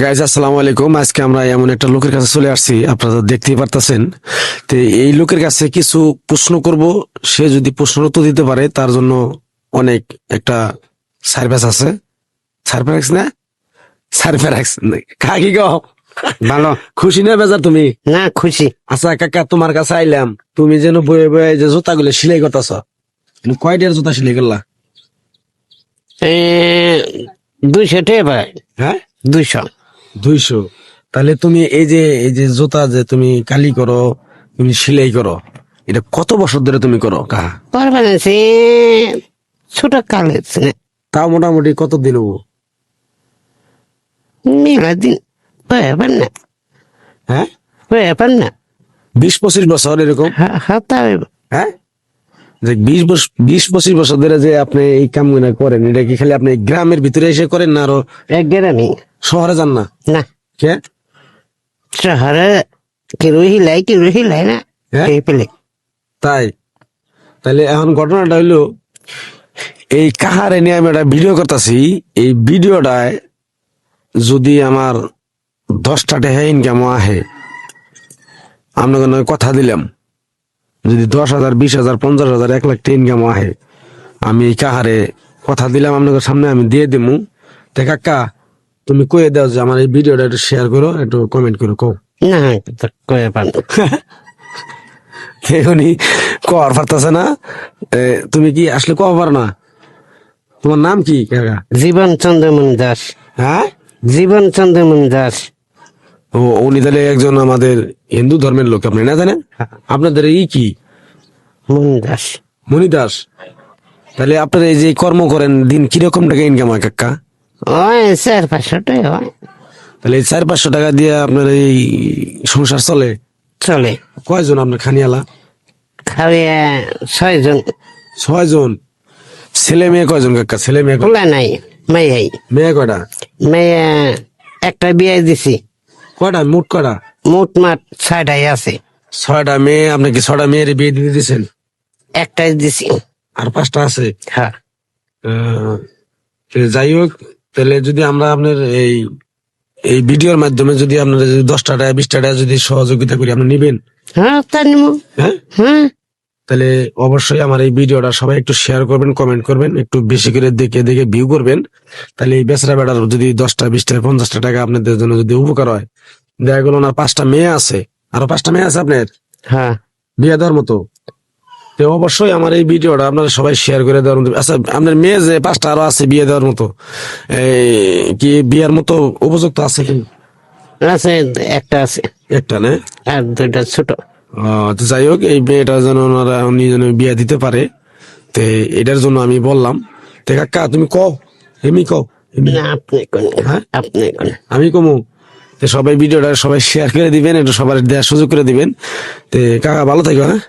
Guys আসসালামু আলাইকুম। আজকে আমরা এমন একটা লোকের কাছে চলে আসছি আপনারা দেখতেই পারতেছেন। তো এই লোকের কাছে কিছু প্রশ্ন করব। সে যদি প্রশ্ন উত্তর দিতে পারে তার জন্য অনেক একটা সার্ভিস আছে। সার্ভিস না? সার্ভিস কাকি গো। ভালো। খুশি না বেজার তুমি? না খুশি। আচ্ছা কাকা তোমার কাছে আইলাম। তুমি যেন বয়ে বয়ে যে জুতাগুলো সেলাই করতেছ। কয়টার জুতা সেলাই করলা? এ, দুইশো টাকা ভাই। হ্যাঁ? দুইশো। দুইশো। তাহলে তুমি এই যে এই যে জুতা যে তুমি কালি করো তুমি সেলাই করো এটা কত বছর ধরে তুমি করো কাহা? পারবেন সে ছোট কালে তাও মোটামুটি কত দিন হব? মেলা দিন। পারবেন না। হ্যাঁ? পারবেন না। বিশ পঁচিশ বছর এরকম? হাতা হ্যাঁ? যে বিশ বছর বিশ পঁচিশ বছর ধরে যে আপনি এই কাম করেন এটা কি খালি আপনি গ্রামের ভিতরে এসে করেন না আরও এক গ্রামে? শহরে যান না? না। কে? শহরে কেউ হিলাই কেউ হিলাই না? হ্যাঁ? এই পেলে। তাই। তাহলে এখন ঘটনাটা হইল এই কাহারে নিয়ে আমি একটা ভিডিও করতেছি এই ভিডিওটায় যদি আমার দশটা টাকা ইনকাম আহে আপনাকে কথা দিলাম। যদি দশ হাজার বিশ হাজার পঞ্চাশ হাজার এক লাখ টাকা ইনকাম আহে আমি এই কাহারে কথা দিলাম আপনাকে সামনে আমি দিয়ে দিমু। তে কাকা তুমি কয়ে দাও যে আমার এই ভিডিওটা একটু শেয়ার করো একটু কমেন্ট করো কও। না কয়ে পান উনি কর পারতেছে না? তুমি কি আসলে কব পারো না? তোমার নাম কি কাকা? জীবন চন্দ্রমন দাস। হ্যাঁ? জীবন চন্দ্রমন দাস। ও উনি তাহলে একজন আমাদের হিন্দু ধর্মের লোক আপনি না জানেন? আপনাদের ই কি? মন দাস মণি দাস তাহলে আপনারা এই যে কর্ম করেন দিন কীরকম টাকা ইনকাম হয় কাকা? ওই চার পাঁচশো টাকা হয় তাহলে এই চার পাঁচশো টাকা দিয়ে আপনার এই সংসার চলে? চলে। কয়জন আপনার খানিয়ালা? খাওয়া ছয়জন। ছয়জন। ছেলে মেয়ে কয়জন কাকা? ছেলে মেয়ে নাই মেয়াই মেয়ে কয়টা? মেয়ে একটা বিয়ে দিছি। কয়টা? মোট কয়টা? মোট মাঠ ছয়টাই আছে। ছয়টা মেয়ে আপনি কি ছয়টা মেয়ের বিয়ে দিয়ে দিয়েছেন? একটাই দিছি। আর পাঁচটা আছে? হ্যাঁ। আহ, তো যাই হোক তাহলে যদি আমরা আপনার এই এই ভিডিওর মাধ্যমে যদি আপনারা যদি দশটা টাকা বিশটা টাকা যদি সহযোগিতা করি আপনি নিবেন? হ্যাঁ তা নিমু হ্যাঁ? হ্যাঁ। তাহলে অবশ্যই আমার এই ভিডিওটা সবাই একটু শেয়ার করবেন কমেন্ট করবেন একটু বেশি করে দেখে দেখে ভিউ করবেন। তাহলে এই বেচরা বেড়ার যদি দশটা বিশটা পঞ্চাশটা টাকা আপনাদের জন্য যদি উপকার হয় দেখা গেল ওনার পাঁচটা মেয়ে আছে। আরও পাঁচটা মেয়ে আছে আপনার হ্যাঁ। বিয়ে দেওয়ার মতো। তো অবশ্যই আমার এই ভিডিওটা আপনারা সবাই শেয়ার করে দেওয়ার মতো। আচ্ছা আপনার মেয়ে যে পাঁচটা আরও আছে বিয়ে দেওয়ার মতো এই কি বিয়ের মতো উপযুক্ত আছে কি? আছে একটা আছে। একটা না? আর দুইটা ছোট। তো যাই হোক এই মেয়েটা যেন ওনারা উনি যেন বিয়ে দিতে পারে তো এটার জন্য আমি বললাম তে কাকা তুমি কও এমনি কও হ্যাঁ? আমি কমু। তো সবাই ভিডিওটা সবাই শেয়ার করে দিবেন এটা সবার দেওয়ার সুযোগ করে দিবেন। তো কাকা ভালো থাকবে হ্যাঁ?